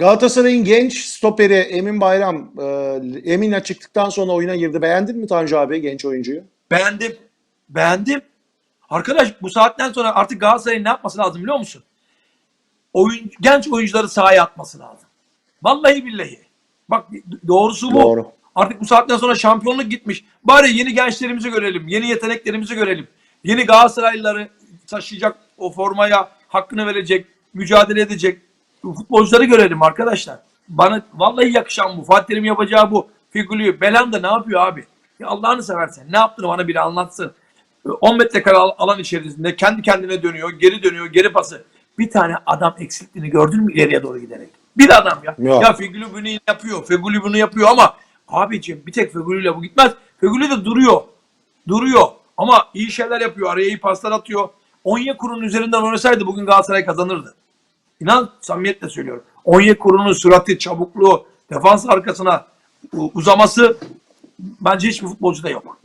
Galatasaray'ın genç stoperi Emin Bayram, e, Emin'le çıktıktan sonra oyuna girdi. Beğendin mi Tanju abi genç oyuncuyu? Beğendim. Beğendim. Arkadaş bu saatten sonra artık Galatasaray'ın ne yapması lazım biliyor musun? Oyun, genç oyuncuları sahaya atması lazım. Vallahi billahi. Bak doğrusu bu. Doğru. Artık bu saatten sonra şampiyonluk gitmiş. Bari yeni gençlerimizi görelim. Yeni yeteneklerimizi görelim. Yeni Galatasaraylıları taşıyacak o formaya hakkını verecek, mücadele edecek futbolcuları görelim arkadaşlar. Bana vallahi yakışan bu. Fatih Terim yapacağı bu. Figülü. Belanda ne yapıyor abi? Ya Allah'ını seversen ne yaptığını bana biri anlatsın. 10 metrekare al- alan içerisinde kendi kendine dönüyor, geri dönüyor, geri pası. Bir tane adam eksikliğini gördün mü ileriye doğru giderek? Bir adam ya. Yok. Ya Fegülü bunu yapıyor, Fegülü bunu yapıyor ama abiciğim bir tek Fegülü'yle bu gitmez. Fegülü de duruyor. Duruyor. Ama iyi şeyler yapıyor. Araya iyi paslar atıyor. Onyekuru'nun üzerinden oynasaydı bugün Galatasaray kazanırdı. İnan samimiyetle söylüyorum. Onyekuru'nun sürati, çabukluğu, defans arkasına uzaması bence hiçbir futbolcuda yok.